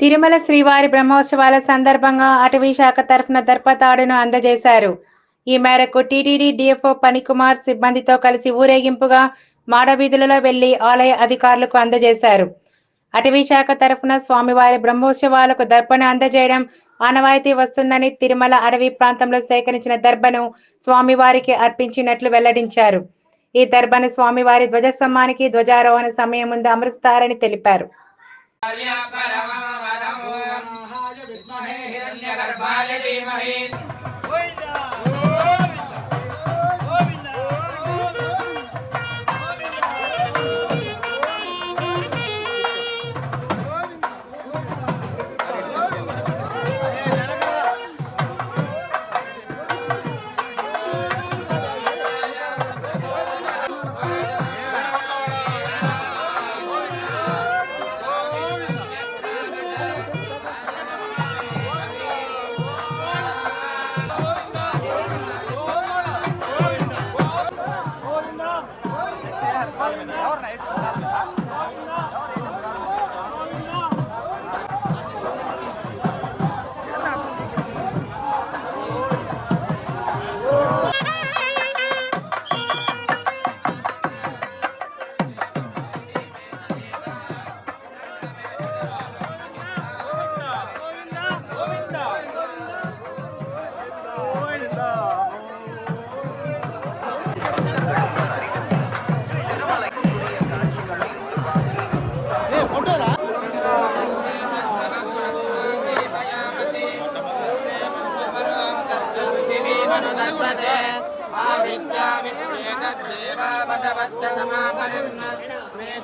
తిరుమల శ్రీవారి బ్రహ్మోత్సవాల సందర్భంగా అటవీ శాఖ తరఫున దర్పతాడును అందజేశారు. ఈ మేరకు టీటీడీ డిఎఫ్ఓ పనికుమార్ సిబ్బందితో కలిసి ఊరేగింపుగా మాడవీధులలో వెళ్ళి ఆలయ అధికారులకు అందజేశారు. అటవీ శాఖ తరఫున స్వామివారి బ్రహ్మోత్సవాలకు దర్పణ అందజేయడం ఆనవాయితీ వస్తుందని తిరుమల అడవి ప్రాంతంలో సేకరించిన దర్భను స్వామివారికి అర్పించినట్లు వెల్లడించారు. ఈ దర్భను స్వామివారి ధ్వజస్తంభానికి ధ్వజారోహణ సమయం ముందు అమరుస్తారని తెలిపారు. గర్భాయ ధీమహి Ha ha ha! దివీమనుదర్పదే ఆవిద్యా విశ్వేదేవా బసవశ్చ సమాపరిన్న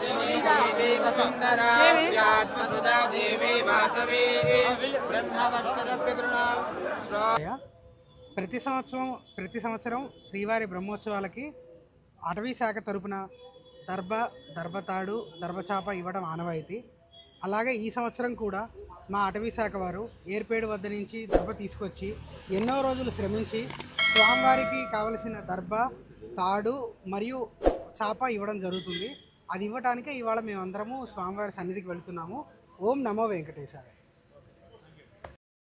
దేవీ వసుందరా స్యాత్మసుదా దేవీ వాసవీ ప్రతి సంవత్సరం ప్రతి సంవత్సరం శ్రీవారి బ్రహ్మోత్సవాలకి అటవీ శాఖ తరపున దర్భ దర్భతాడు దర్భచాప ఇవ్వడం ఆనవాయితీ. అలాగే ఈ సంవత్సరం కూడా మా అటవీ శాఖ వారు ఏర్పేడు వద్ద నుంచి దర్భ తీసుకొచ్చి ఎన్నో రోజులు శ్రమించి స్వామివారికి కావలసిన దర్భ తాడు మరియు చాప ఇవ్వడం జరుగుతుంది. అది ఇవ్వటానికే ఇవాళ మేమందరము స్వామివారి సన్నిధికి వెళుతున్నాము. ఓం నమో వెంకటేశాయ.